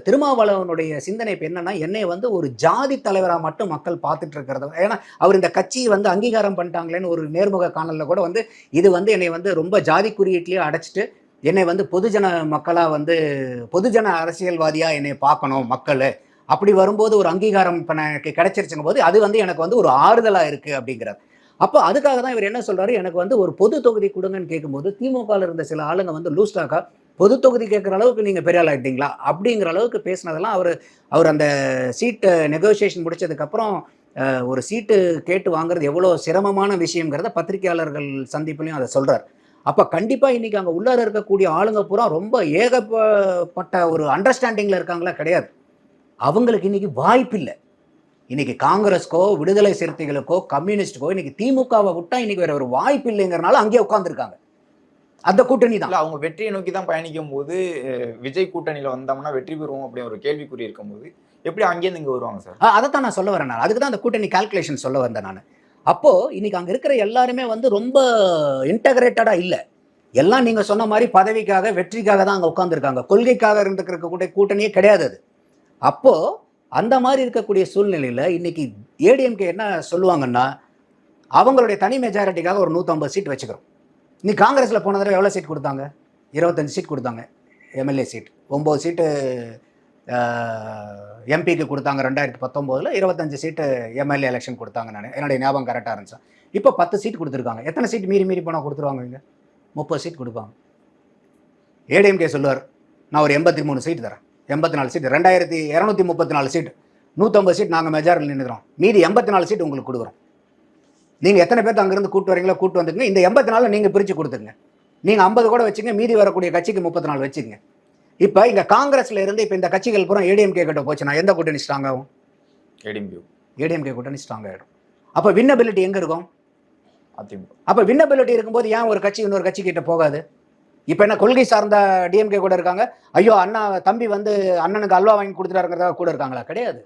திருமாவளவனுடைய சிந்தனை இப்போ என்னன்னா என்னை வந்து ஒரு ஜாதி தலைவராக மட்டும் மக்கள் பார்த்துட்டு இருக்கிறத. ஏன்னா அவர் இந்த கட்சியை வந்து அங்கீகாரம் பண்ணிட்டாங்களேன்னு ஒரு நேர்முக காணலில் கூட வந்து இது வந்து என்னை வந்து ரொம்ப ஜாதி குறியீட்லேயே அடைச்சிட்டு என்னை வந்து பொதுஜன மக்களாக வந்து பொதுஜன அரசியல்வாதியாக என்னை பார்க்கணும் மக்கள். அப்படி வரும்போது ஒரு அங்கீகாரம் இப்போ எனக்கு கிடைச்சிருச்சுங்க போது அது வந்து எனக்கு வந்து ஒரு ஆறுதலாக இருக்குது அப்படிங்கிறார். அப்போ அதுக்காக தான் இவர் என்ன சொல்றாரு? எனக்கு வந்து ஒரு பொது தொகுதி கொடுங்கன்னு கேட்கும்போது திமுகவில் இருந்த சில ஆளுங்க வந்து லூஸ்டாக்கா பொது தொகுதி கேட்குற அளவுக்கு நீங்கள் பெரிய ஆள் ஆகிட்டீங்களா அப்படிங்கிற அளவுக்கு பேசினதெல்லாம் அவர் அவர் அந்த சீட்டு நெகோசியேஷன் முடிச்சதுக்கப்புறம் ஒரு சீட்டு கேட்டு வாங்குறது எவ்வளோ சிரமமான விஷயங்கிறத பத்திரிகையாளர்கள் சந்திப்புலையும் அதை சொல்கிறார் அப்போ கண்டிப்பாக இன்னைக்கு அங்கே உள்ளார இருக்கக்கூடிய ஆளுங்க பூரா ரொம்ப ஏகப்பட்ட ஒரு அண்டர்ஸ்டாண்டிங்கில் இருக்காங்களா? கிடையாது. அவங்களுக்கு இன்னைக்கு வாய்ப்பு இல்லை இன்னைக்கு காங்கிரஸ்க்கோ விடுதலை சிறுத்தைகளுக்கோ கம்யூனிஸ்டுக்கோ இன்னைக்கு திமுகவை விட்டா இன்னைக்கு வேற ஒரு வாய்ப்பு இல்லைங்கிறனால அங்கேயே உட்காந்துருக்காங்க அந்த கூட்டணி தான். அவங்க வெற்றியை நோக்கி தான் பயணிக்கும் போது விஜய் கூட்டணியில வந்தோம்னா வெற்றி பெறுவோம் அப்படின்னு ஒரு கேள்விக்குறி இருக்கும்போது எப்படி அங்கேருந்து இங்க வருவாங்க சார்? ஆ, அதைத்தான் நான் சொல்ல வரேன் நான். அதுக்கு தான் அந்த கூட்டணி கால்குலேஷன் சொல்ல வந்தேன் நான். அப்போ இன்னைக்கு அங்க இருக்கிற எல்லாருமே வந்து ரொம்ப இன்டகிரேட்டடா இல்ல. எல்லாம் நீங்க சொன்ன மாதிரி பதவிக்காக வெற்றிக்காக தான் அங்க உட்காந்துருக்காங்க கொள்கைக்காக இருந்துக்கிற கூட்ட கூட்டணியே கிடையாது அது. அப்போ அந்த மாதிரி இருக்கக்கூடிய சூழ்நிலையில் இன்னைக்கு ஏடிஎம்கே என்ன சொல்லுவாங்கன்னா அவங்களுடைய தனி மெஜாரிட்டிக்காக ஒரு நூற்றம்பது சீட் வச்சுக்கிறோம். நீ காங்கிரஸில் போன தடவை எவ்வளோ சீட் கொடுத்தாங்க? இருபத்தஞ்சி சீட் கொடுத்தாங்க எம்எல்ஏ சீட் ஒம்பது சீட்டு எம்பிக்கு கொடுத்தாங்க ரெண்டாயிரத்தி பத்தொம்போதில் இருபத்தஞ்சு சீட்டு எம்எல்ஏ எலெக்ஷன் கொடுத்தாங்க நான். என்னுடைய ஞாபகம் கரெக்டாக இருந்துச்சு? இப்போ பத்து சீட் கொடுத்துருக்காங்க. எத்தனை சீட் மீறி மீறி போனால் கொடுத்துருவாங்க இங்கே முப்பது சீட் கொடுப்பாங்க. ஏடிஎம்கே சொல்லுவார் நான் ஒரு எண்பத்தி மூணு சீட் தரேன். எண்பத்தி நாலு சீட் ரெண்டாயிரத்தி இரநூத்தி முப்பத்தி நாலு சீட் நூற்றம்பது சீட் நாங்கள் மெஜாரிட்டியில் நின்றுக்கிறோம் மீதி எண்பத்தி நாலு சீட் உங்களுக்கு கொடுக்குறோம். நீங்கள் எத்தனை பேர்த்து அங்கேருந்து கூட்டு வரீங்களோ கூட்டு வந்துக்குங்க. இந்த எண்பத்தி நாலில் நீங்கள் பிரித்து கொடுத்துங்க நீங்கள் ஐம்பது கூட வச்சுங்க மீதி வரக்கூடிய கட்சிக்கு முப்பத்தி நாலு வச்சுக்கங்க இப்போ இங்கே காங்கிரஸ்ல இருந்து இப்போ இந்த கட்சிகள் பூரா ஏடிஎம்கே கிட்ட போச்சுன்னா எந்த கூட்டணி ஸ்ட்ராங் ஆகும்? ஏடிஎம்கே ஏடிஎம்கே கூட்டணி ஸ்ட்ராங் ஆகிடும் அப்போ வின்னபிலிட்டி எங்கே இருக்கும்? அதிமுக. அப்போ வின்னபிலிட்டி இருக்கும்போது ஏன் ஒரு கட்சி இன்னொரு கட்சி கிட்ட போகாது? இப்போ என்ன கொள்கை சார்ந்த டிஎம்கே கூட இருக்காங்க. ஐயோ அண்ணா தம்பி வந்து அண்ணனுக்கு அல்வா வாங்கி கொடுத்துட்டாருங்கிறதா கூட இருக்காங்களா? கிடையாது.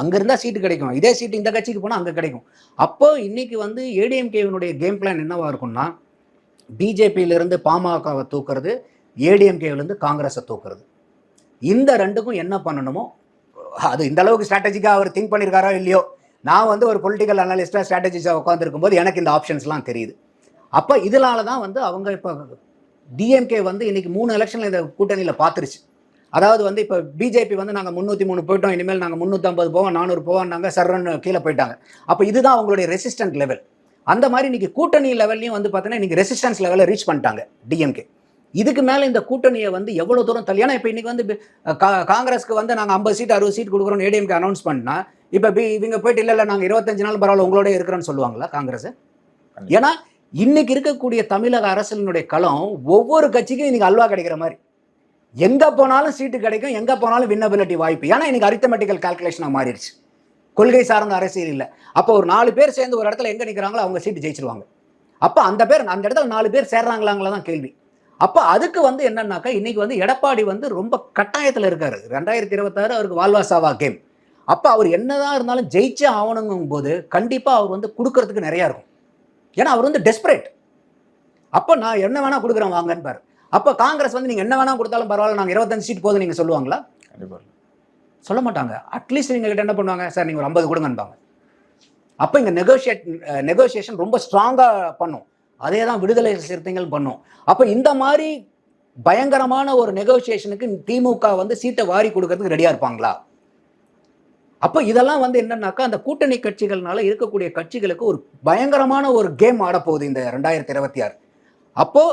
அங்கே இருந்தால் சீட்டு கிடைக்கும். இதே சீட்டு இந்த கட்சிக்கு போனால் அங்கே கிடைக்கும். அப்போ இன்னைக்கு வந்து ஏடிஎம்கேவினுடைய கேம் பிளான் என்னவா இருக்கும்னா பிஜேபியிலிருந்து பாமகவை தூக்குறது ஏடிஎம்கேவிலேருந்து காங்கிரஸை தூக்குறது. இந்த ரெண்டுக்கும் என்ன பண்ணணுமோ அது இந்த அளவுக்கு ஸ்ட்ராட்டஜிக்காக அவர் திங்க் பண்ணியிருக்காரோ இல்லையோ? நான் வந்து ஒரு பொலிட்டிக்கல் அனலிஸ்ட்டாக ஸ்ட்ராட்டஜிஸாக உட்காந்துருக்கும் போது எனக்கு இந்த ஆப்ஷன்ஸ்லாம் தெரியுது. அப்போ இதனால தான் வந்து அவங்க இப்போ டிஎம்கே வந்து இன்னைக்கு மூணு எலெக்ஷனில் இந்த கூட்டணியில் பார்த்துருச்சு. அதாவது வந்து இப்போ பிஜேபி வந்து நாங்கள் முந்நூற்றி மூணு போயிட்டோம் இனிமேல் நாங்கள் முந்நூற்றம்பது போவோம் நானூறு போவோம்னாங்க சர்ரன் கீழே போயிட்டாங்க. அப்போ இதுதான் அவங்களுடைய ரெசிஸ்டன்ட் லெவல் அந்த மாதிரி இன்னைக்கு கூட்டணி லெவல்லையும் வந்து பார்த்தீங்கன்னா இன்றைக்கி ரெசிஸ்டன்ஸ் லெவலில் ரீச் பண்ணிட்டாங்க டிஎம்கே இதுக்கு மேலே இந்த கூட்டணியை வந்து எவ்வளோ தூரம் தள்ளி ஏன்னா இப்போ இன்றைக்கி வந்து கா- காங்கிரஸ்க்கு வந்து நாங்கள் ஐம்பது சீட் அறுபது சீட் கொடுக்குறோம் ஏடிஎம்கே அனௌன்ஸ் பண்ணால் இப்போ இவங்க போயிட்டு இல்லை இல்லை நாங்கள் இருபத்தஞ்சு நாள் பரவாயில்ல உங்களோட இருக்கிறோன்னு சொல்லுவாங்களா காங்கிரஸ். ஏன்னா இன்னைக்கு இருக்கக்கூடிய தமிழக அரசினுடைய களம் ஒவ்வொரு கட்சிக்கும் இன்னைக்கு அல்வா கிடைக்கிற மாதிரி. எங்க போனாலும் சீட்டு கிடைக்கும் எங்க போனாலும் வின்னபிலிட்டி வாய்ப்பு. ஏன்னா இன்னைக்கு அரித்தமெட்டிக்கல் கால்குலேஷனாக மாறிடுச்சு. கொள்கை சார்ந்த அரசியல் இல்லை. அப்போ ஒரு நாலு பேர் சேர்ந்து ஒரு இடத்துல எங்க நிற்கிறாங்களோ அவங்க சீட்டு ஜெயிச்சிருவாங்க. அப்போ அந்த பேர் அந்த இடத்துல நாலு பேர் சேர்றாங்களாங்களா தான் கேள்வி. அப்போ அதுக்கு வந்து என்னன்னாக்கா இன்னைக்கு வந்து எடப்பாடி வந்து ரொம்ப கட்டாயத்தில் இருக்கார். ரெண்டாயிரத்தி இருபத்தாறு அவருக்கு வால்வாசாவா கேம். அப்போ அவர் என்னதான் இருந்தாலும் ஜெயிச்சே ஆகணுங்கும் போது கண்டிப்பாக அவர் வந்து கொடுக்கறதுக்கு நிறையா இருக்கும். ஏன்னா அவர் வந்து டெஸ்பரேட் அப்போ நான் என்ன வேணா கொடுக்குறேன் வாங்கன்னு பாரு. அப்போ காங்கிரஸ் வந்து நீங்கள் என்ன வேணா கொடுத்தாலும் பரவாயில்ல நாங்கள் இருபத்தஞ்சு சீட் போதும் நீங்கள் சொல்லுவாங்களா? சொல்ல மாட்டாங்க. அட்லீஸ்ட் நீங்கள் கிட்ட என்ன பண்ணுவாங்க? சார் நீங்கள் ஒரு ஐம்பது கொடுங்கன்பாங்க. அப்போ இங்கே நெகோஷியேட் நெகோசியேஷன் ரொம்ப ஸ்ட்ராங்காக பண்ணும். அதே தான் விடுதலை சிறுத்தைகள் பண்ணும். அப்போ இந்த மாதிரி பயங்கரமான ஒரு நெகோசியேஷனுக்கு திமுக வந்து சீட்டை வாரி கொடுக்கறதுக்கு ரெடியாக இருப்பாங்களா? அப்போ இதெல்லாம் வந்து என்னன்னாக்கா அந்த கூட்டணி கட்சிகள்னால இருக்கக்கூடிய கட்சிகளுக்கு ஒரு பயங்கரமான ஒரு கேம் ஆடப்போகுது இந்த ரெண்டாயிரத்தி இருபத்தி ஆறு அப்போ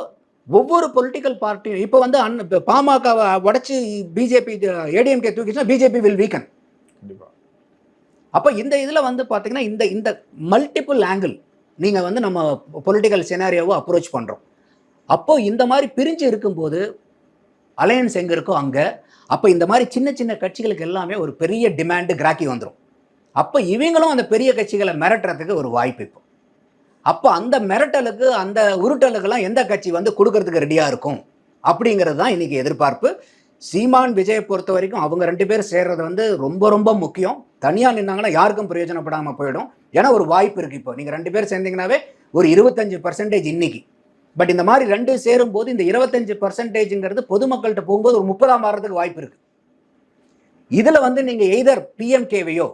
ஒவ்வொரு பொலிட்டிக்கல் பார்ட்டியும் இப்போ வந்து இப்ப பாமகவை உடச்சி பிஜேபி ஏடிஎம்கே தூக்கிச்சுன்னா பிஜேபி வில் வீக்கன் அப்போ இந்த இதில் வந்து பார்த்தீங்கன்னா இந்த இந்த மல்டிபிள் ஆங்கிள் நீங்கள் வந்து நம்ம பொலிட்டிக்கல் சினாரியோவை அப்ரோச் பண்ணுறோம் அப்போ இந்த மாதிரி பிரிஞ்சு இருக்கும்போது அலையன்ஸ் எங்கே இருக்கோ அங்கே அப்போ இந்த மாதிரி சின்ன சின்ன கட்சிகளுக்கு எல்லாமே ஒரு பெரிய டிமாண்டு கிராக்கி வந்துடும் அப்போ இவங்களும் அந்த பெரிய கட்சிகளை மிரட்டுறதுக்கு ஒரு வாய்ப்பு இப்போ. அப்போ அந்த மிரட்டலுக்கு அந்த உருட்டலுக்கெல்லாம் எந்த கட்சி வந்து கொடுக்கறதுக்கு ரெடியாக இருக்கும்? அப்படிங்கிறது தான் இன்றைக்கி எதிர்பார்ப்பு. சீமான் விஜயை பொறுத்த வரைக்கும் அவங்க ரெண்டு பேரும் சேர்றது வந்து ரொம்ப ரொம்ப முக்கியம். தனியாக நின்னாங்கன்னா யாருக்கும் பிரயோஜனப்படாமல் போயிடும். ஏன்னா ஒரு வாய்ப்பு இருக்குது இப்போ. நீங்கள் ரெண்டு பேரும் சேர்ந்தீங்கன்னாவே ஒரு இருபத்தஞ்சு பர்சன்டேஜ் இன்னைக்கு. பட் இந்த மாதிரி ரெண்டு சேரும்போது இந்த இருபத்தஞ்சு பர்சன்டேஜுங்கிறது பொதுமக்கள்கிட்ட போகும்போது ஒரு முப்பதாம் மாறதுக்கு வாய்ப்பு இருக்கு. இதுல வந்து நீங்க எய்தர் பிஎம்கேவையோ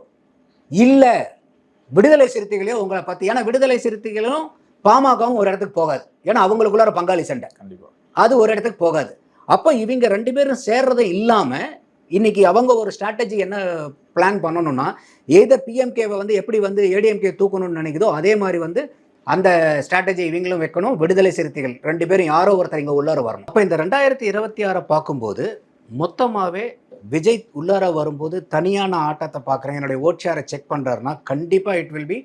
இல்ல விடுதலை சிறுத்தைகளையோ உங்களை பத்தி ஏன்னா விடுதலை சிறுத்தைகளும் பாமகவும் ஒரு இடத்துக்கு போகாது. ஏன்னா அவங்களுக்குள்ளார பங்காளி சண்டை. கண்டிப்பா. அது ஒரு இடத்துக்கு போகாது. அப்போ இவங்க ரெண்டு பேரும் சேர்றது இல்லாம இன்னைக்கு அவங்க ஒரு ஸ்ட்ராட்டஜி என்ன பிளான் பண்ணணும்னா எய்தர் பிஎம்கேவை வந்து எப்படி வந்து ஏடிஎம்கே தூக்கணும்னு நினைக்குதோ அதே மாதிரி வந்து அந்த ஸ்ட்ராட்டஜி இவங்களும் வைக்கணும். விடுதலை சிறுத்தைகள் ரெண்டு பேரும் யாரோ ஒருத்தர் இங்கே உள்ளார வரணும். அப்போ இந்த ரெண்டாயிரத்தி இருபத்தி ஆறை பார்க்கும்போது மொத்தமாகவே விஜய் உள்ளார வரும்போது தனியான ஆட்டத்தை பார்க்குறேன். என்னுடைய ஓட் ஷேரை செக் பண்ணுறாருன்னா கண்டிப்பாக it will be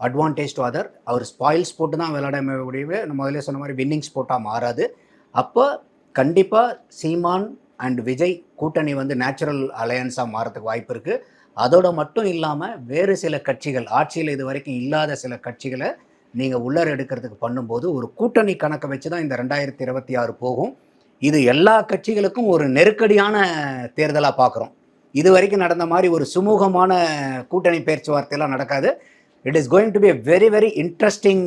advantage to other our spoils போட்டு தான் விளையாட முடியவே நம்ம முதல்ல சொன்ன மாதிரி வின்னிங்ஸ் போட்டால் மாறாது. அப்போ கண்டிப்பாக சீமான் அண்ட் விஜய் கூட்டணி வந்து நேச்சுரல் அலையன்ஸாக மாறத்துக்கு வாய்ப்பு இருக்குது அதோட மட்டும் இல்லாமல் வேறு சில கட்சிகள் ஆட்சியில் இது வரைக்கும் இல்லாத சில கட்சிகளை நீங்கள் உள்ளர் எடுக்கிறதுக்கு பண்ணும்போது ஒரு கூட்டணி கணக்கை வச்சு தான் இந்த ரெண்டாயிரத்தி இருபத்தி ஆறு போகும். இது எல்லா கட்சிகளுக்கும் ஒரு நெருக்கடியான தேர்தலாக பார்க்குறோம் இது வரைக்கும் நடந்த மாதிரி ஒரு சுமூகமான கூட்டணி பேச்சுவார்த்தையெல்லாம் நடக்காது. It is going to be a very very interesting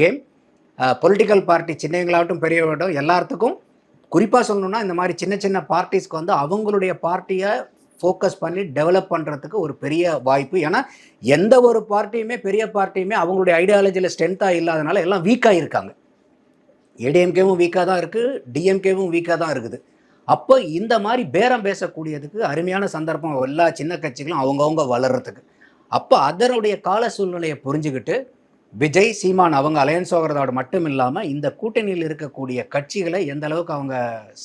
game political party சின்னங்களாகட்டும் பெரியவங்களாகட்டும் எல்லாத்துக்கும் குறிப்பாக சொல்லணும்னா இந்த மாதிரி சின்ன சின்ன பார்ட்டிஸ்க்கு வந்து அவங்களுடைய பார்ட்டியை ஃபோக்கஸ் பண்ணி டெவலப் பண்ணுறதுக்கு ஒரு பெரிய வாய்ப்பு. ஏன்னா எந்த ஒரு பார்ட்டியுமே பெரிய பார்ட்டியுமே அவங்களுடைய ஐடியாலஜியில் ஸ்ட்ரென்த்தாக இல்லாதனால எல்லாம் வீக்காக இருக்காங்க ஏடிஎம்கேவும் வீக்காக தான் இருக்குது டிஎம்கேவும் வீக்காக தான் இருக்குது. அப்போ இந்த மாதிரி பேரம் பேசக்கூடியதுக்கு அருமையான சந்தர்ப்பம் எல்லா சின்ன கட்சிகளும் அவங்கவுங்க வளர்கிறதுக்கு அப்போ அதனுடைய கால சூழ்நிலையை புரிஞ்சுக்கிட்டு விஜய் சீமான் அவங்க அலையன்ஸ் ஆகிறதோட மட்டும் இல்லாமல் இந்த கூட்டணியில் இருக்கக்கூடிய கட்சிகளை எந்த அளவுக்கு அவங்க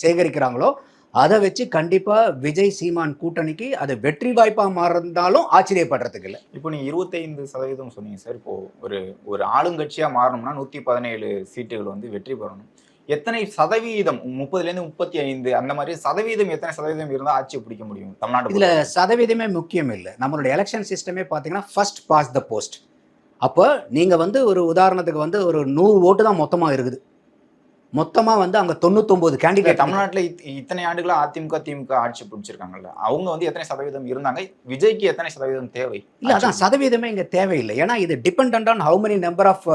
சேகரிக்கிறாங்களோ அதை வச்சு கண்டிப்பாக விஜய் சீமான் கூட்டணிக்கு அது வெற்றி வாய்ப்பாக மாறிருந்தாலும் ஆச்சரியப்படுறதுக்கு இல்லை. இப்போ நீங்க இருபத்தைந்து சதவீதம் சொன்னீங்க சார். இப்போ ஒரு ஒரு ஆளுங்கட்சியா மாறணும்னா நூத்தி பதினேழு சீட்டுகள் வந்து வெற்றி பெறணும். எத்தனை சதவீதம் முப்பதுல இருந்து முப்பத்தி ஐந்து அந்த மாதிரி சதவீதம் எத்தனை சதவீதம் இருந்தா ஆட்சி பிடிக்க முடியும் தமிழ்நாடு இதுல சதவீதமே முக்கியம் இல்லை. நம்மளுடைய எலெக்ஷன் சிஸ்டமே பார்த்தீங்கன்னா ஃபர்ஸ்ட் பாஸ் த போஸ்ட் அப்போ நீங்க வந்து ஒரு உதாரணத்துக்கு வந்து ஒரு நூறு ஓட்டு தான் மொத்தமா இருக்குது. மொத்தமா வந்து அங்க தொண்ணூத்தொன்பது இல்ல, கேண்டிடேட் தமிழ்நாட்டுல இத்- இத்தனை ஆண்டுகளா அதிமுக திமுக ஆட்சி பிடிச்சிருக்காங்கல்ல அவங்க வந்து எத்தனை சதவீதம் இருந்தாங்க? விஜய்க்கு எத்தனை சதவீதம் தேவை? இல்ல அதான் சதவீதமே இங்க தேவையில்லை. ஏன்னா இது depend on how many number of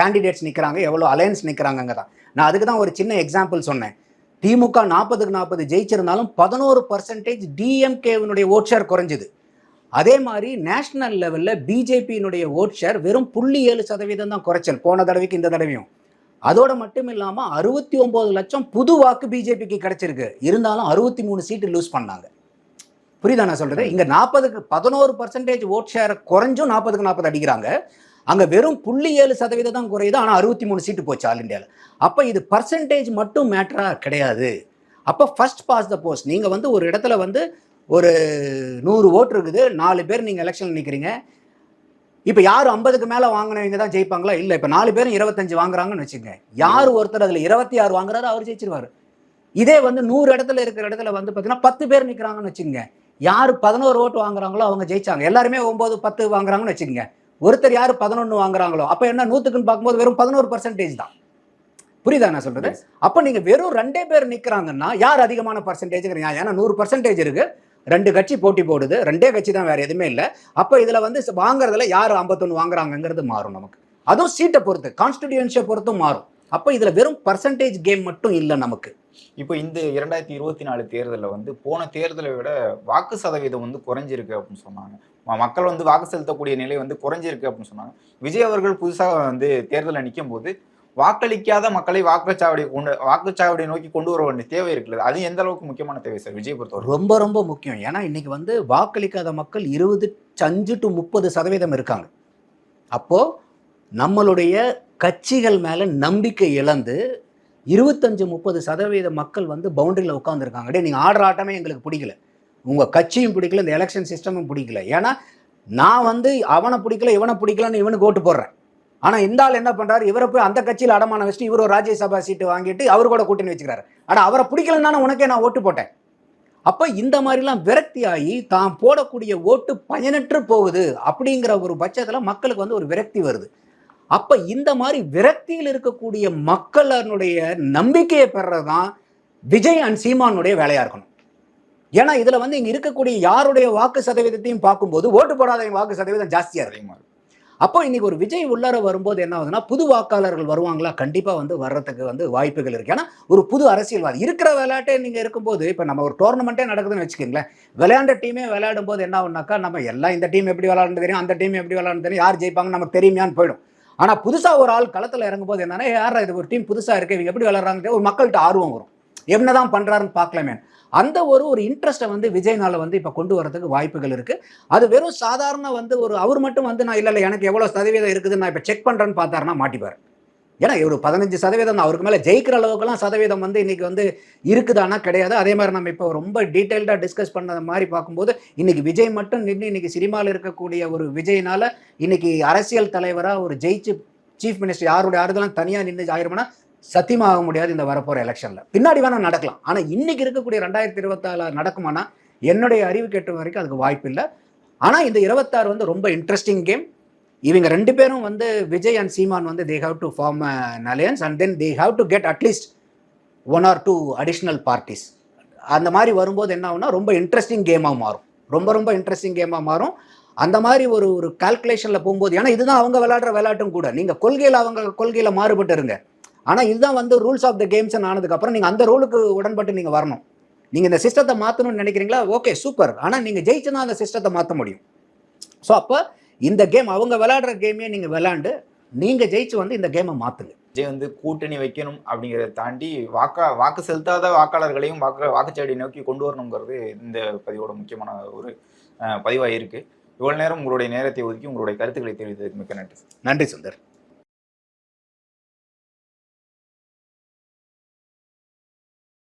candidates நிக்கிறாங்க எவ்வளவு அலையன்ஸ் நிக்கிறாங்கங்க தான் நான் அதுக்கு தான் ஒரு சின்ன எக்ஸாம்பிள் சொன்னேன். திமுக நாற்பதுக்கு நாற்பது ஜெயிச்சிருந்தாலும் பதினோரு பர்சன்டேஜ் டிஎம்கேவினுடைய ஓட் ஷேர் குறைஞ்சுது. அதே மாதிரி நேஷனல் லெவலில் பிஜேபியினுடைய ஓட் ஷேர் வெறும் புள்ளி ஏழு சதவீதம் தான் குறைச்சல் போன தடவைக்கு இந்த தடவையும். அதோட மட்டும் இல்லாமல் அறுபத்தி ஒம்பது லட்சம் புது வாக்கு பிஜேபிக்கு கிடைச்சிருக்கு. இருந்தாலும் அறுபத்தி மூணு சீட்டு லூஸ் பண்ணாங்க. புரியுதா நான் சொல்கிறது இங்கே நாற்பதுக்கு பதினோரு பர்சன்டேஜ் ஓட் ஷேர் குறைஞ்சும் நாற்பதுக்கு நாற்பது அடிக்கிறாங்க. அங்கே வெறும் புள்ளி ஏழு சதவீதம் தான் குறையுது ஆனால் அறுபத்தி மூணு சீட்டு போச்சு ஆல் இந்தியாவில் அப்போ இது பர்சன்டேஜ் மட்டும் மேட்டராக கிடையாது. அப்போ ஃபர்ஸ்ட் பாஸ் த போஸ்ட் நீங்கள் வந்து ஒரு இடத்துல வந்து ஒரு நூறு ஓட்டு இருக்குது நாலு பேர் நீங்கள் எலெக்ஷனில் நிற்கிறீங்க இப்போ யார் ஐம்பதுக்கு மேலே வாங்கினவங்க தான் ஜெயிப்பாங்களா? இல்லை. இப்போ நாலு பேரும் இருபத்தஞ்சு வாங்குறாங்கன்னு வச்சுக்கோங்க. யார் ஒருத்தர் அதில் இருபத்தி ஆறு வாங்குறாரு அவர் ஜெயிச்சிருவாரு. இதே வந்து நூறு இடத்துல இருக்கிற இடத்துல வந்து பார்த்தீங்கன்னா பத்து பேர் நிற்கிறாங்கன்னு வச்சுக்கோங்க. யார் பதினோரு ஓட்டு வாங்குறாங்களோ அவங்க ஜெயிச்சாங்க. எல்லாருமே ஒம்பது பத்து வாங்குறாங்கன்னு வச்சுக்கோங்க. ஒருத்தர் யார் பதினொன்று வாங்குறாங்களோ அப்போ என்ன நூற்றுக்குன்னு பார்க்கும்போது வெறும் பதினோரு பர்சன்டேஜ் தான். புரியுதா நான் சொல்றது? அப்போ நீங்க வெறும் ரெண்டே பேர் நிற்கிறாங்கன்னா யார் அதிகமான பர்சன்டேஜ் ஏன்னா நூறு பர்சன்டேஜ் இருக்கு. ரெண்டு கட்சி போட்டி போடுது. ரெண்டே கட்சி தான் வேற எதுவுமே இல்லை. அப்போ இதில் வந்து வாங்குறதுல யார் ஐம்பத்தொன்று வாங்குறாங்கங்கிறது மாறும் நமக்கு. அதுவும் சீட்டை பொறுத்து கான்ஸ்டிடியூன்சியை பொறுத்தும் மாறும். அப்போ இதில் வெறும் பர்சன்டேஜ் கேம் மட்டும் இல்லை நமக்கு. இப்போ இந்த இரண்டாயிரத்தி இருபத்தி நாலு தேர்தலில் வந்து போன தேர்தலை விட வாக்கு சதவீதம் வந்து குறைஞ்சிருக்கு அப்படின்னு சொன்னாங்க. மக்கள் வந்து வாக்கு செலுத்தக்கூடிய நிலை வந்து குறைஞ்சிருக்கு அப்படின்னு சொன்னாங்க. விஜய் அவர்கள் புதுசாக வந்து தேர்தலில் நிற்கும் போது வாக்களிக்காத மக்களை வாக்குச்சாவடி கொண்டு வாக்குச்சாவடியை நோக்கி கொண்டு வர வேண்டிய தேவை இருக்குல்ல அது எந்த அளவுக்கு முக்கியமான தேவை சார்? விஜய் பொறுத்தவரை ரொம்ப ரொம்ப முக்கியம். ஏன்னா இன்னைக்கு வந்து வாக்களிக்காத மக்கள் இருபது அஞ்சு டு முப்பது சதவீதம் இருக்காங்க. அப்போது நம்மளுடைய கட்சிகள் மேலே நம்பிக்கை இழந்து இருபத்தஞ்சு முப்பது சதவீத மக்கள் வந்து பவுண்டரியில் உட்காந்துருக்காங்க அப்படியே நீங்கள் ஆடுற ஆட்டமே எங்களுக்கு பிடிக்கல. உங்கள் கட்சியும் பிடிக்கல இந்த எலெக்ஷன் சிஸ்டமும் பிடிக்கல. ஏன்னா நான் வந்து அவனை பிடிக்கல இவனை பிடிக்கலன்னு இவனுக்கு ஓட்டு போடுறேன். ஆனா இந்த ஆள் என்ன பண்றாரு? இவரை போய் அந்த கட்சியில் அடமான வச்சுட்டு இவர் ஒரு ராஜ்யசபா சீட்டு வாங்கிட்டு அவர் கூட கூட்டணி வச்சுக்கிறாரு. ஆனா அவரை பிடிக்கலன்னு உனக்கே நான் ஓட்டு போட்டேன். அப்ப இந்த மாதிரிலாம் விரக்தி ஆகி தான் போடக்கூடிய ஓட்டு பயனற்று போகுது அப்படிங்கிற ஒரு பட்சத்தில் மக்களுக்கு வந்து ஒரு விரக்தி வருது. அப்ப இந்த மாதிரி விரக்தியில் இருக்கக்கூடிய மக்களினுடைய நம்பிக்கையை பெறதான் விஜய் அண்ட் சீமானுடைய வேலையா இருக்கணும். ஏன்னா இதுல வந்து இங்க இருக்கக்கூடிய யாருடைய வாக்கு சதவீதத்தையும் பார்க்கும்போது ஓட்டு போடாதவங்க வாக்கு சதவீதம் ஜாஸ்தியா இருக்கு. அப்போ இன்றைக்கி ஒரு விஜய் உள்ளார வரும்போது என்ன ஆகுதுன்னா புது வாக்காளர்கள் வருவாங்களா? கண்டிப்பாக வந்து வர்றதுக்கு வந்து வாய்ப்புகள் இருக்குது ஏன்னா ஒரு புது அரசியல்வாதி இருக்கிற விளையாட்டே நீங்கள் இருக்கும்போது இப்போ நம்ம ஒரு டோர்னமெண்ட்டே நடக்குதுன்னு வச்சுக்கோங்களேன். விளையாண்ட டீமே விளையாடும் போது என்ன ஆகுனாக்கா நம்ம எல்லாம் இந்த டீம் எப்படி விளையாண்டு தெரியும் அந்த டீம் எப்படி விளையாண்டு தெரியும் யார் ஜெயிப்பாங்கன்னு நமக்கு தெரியுமான்னு போயிடும். ஆனால் புதுசாக ஒரு ஆள் களத்தில் இறங்கும்போது என்னன்னா யார் இது? ஒரு டீம் புதுசாக இருக்குது இவங்க எப்படி விளையாடுறாங்க ஒரு மக்கள்கிட்ட ஆர்வம் வரும். என்னதான் பண்ணுறாருன்னு பார்க்கலாமே அந்த ஒரு ஒரு இன்ட்ரெஸ்ட்டை வந்து விஜய்னால வந்து இப்போ கொண்டு வரதுக்கு வாய்ப்புகள் இருக்குது அது வெறும் சாதாரண வந்து ஒரு அவர் மட்டும் வந்து நான் இல்லை இல்லை எனக்கு எவ்வளோ சதவீதம் இருக்குதுன்னு நான் இப்போ செக் பண்ணுறேன்னு பார்த்தாருன்னா மாட்டிப்பார். ஏன்னா ஒரு பதினஞ்சு சதவீதம் தான். அவருக்கு மேலே ஜெயிக்கிற அளவுக்குலாம் சதவீதம் வந்து இன்றைக்கி வந்து இருக்குதானா கிடையாது. அதே மாதிரி நம்ம இப்போ ரொம்ப டீட்டெயில்டாக டிஸ்கஸ் பண்ண மாதிரி பார்க்கும்போது இன்றைக்கி விஜய் மட்டும் நின்று இன்றைக்கி சினிமாவில் இருக்கக்கூடிய ஒரு விஜய்னால் இன்றைக்கி அரசியல் தலைவராக ஒரு ஜெயிச்சு சீஃப் மினிஸ்டர் யாருடைய ஆறுதலாம் தனியாக நின்று ஆயிரும்னா சத்தியமாக முடியாது இந்த வரப்போகிற எலெக்ஷனில். பின்னாடி வேணால் நடக்கலாம். ஆனால் இன்றைக்கி இருக்கக்கூடிய ரெண்டாயிரத்தி இருபத்தாறில் நடக்குமானா என்னுடைய அறிவு கேட்ட வரைக்கும் அதுக்கு வாய்ப்பு இல்லை. ஆனால் இந்த இருபத்தாறு வந்து ரொம்ப இன்ட்ரெஸ்டிங் கேம் இவங்க ரெண்டு பேரும் வந்து விஜய் அண்ட் சீமான் வந்து they have to form alliance and then they have to get at least one or two additional parties அந்த மாதிரி வரும்போது என்ன ஆகும்னா ரொம்ப இன்ட்ரெஸ்டிங் கேமாக மாறும். ரொம்ப ரொம்ப இன்ட்ரெஸ்டிங் கேமாக மாறும். அந்த மாதிரி ஒரு ஒரு கால்குலேஷனில் போகும்போது ஏன்னா இதுதான் அவங்க விளையாடுற விளையாட்டும் கூட. நீங்கள் கொள்கையில் அவங்க கொள்கையில் மாறுபட்டு இருங்க. ஆனால் இதுதான் வந்து ரூல்ஸ் ஆஃப் த கேம்ஸ் ஆனதுக்கப்புறம் நீங்கள் அந்த ரூலுக்கு உடன்பட்டு நீங்கள் வரணும். நீங்கள் இந்த சிஸ்டத்தை மாற்றணும்னு நினைக்கிறீங்களா? ஓகே சூப்பர் ஆனால் நீங்கள் ஜெயிச்சுனா அந்த சிஸ்டத்தை மாற்ற முடியும். ஸோ அப்போ இந்த கேம் அவங்க விளையாடுற கேமையே நீங்கள் விளையாண்டு நீங்கள் ஜெயிச்சு வந்து இந்த கேமை மாற்றுங்க விஜய் வந்து கூட்டணி வைக்கணும் அப்படிங்கிறத தாண்டி வாக்கா வாக்கு செலுத்தாத வாக்காளர்களையும் வாக்கு வாக்குச்சாவடி நோக்கி கொண்டு வரணுங்கிறது இந்த பதிவோட முக்கியமான ஒரு அஹ், பதிவா இருக்கு இவ்வளவு நேரம் உங்களுடைய நேரத்தை ஒதுக்கி உங்களுடைய கருத்துக்களை தெரிவித்ததுக்கு மிக்க நன்றி நன்றி சுந்தர்.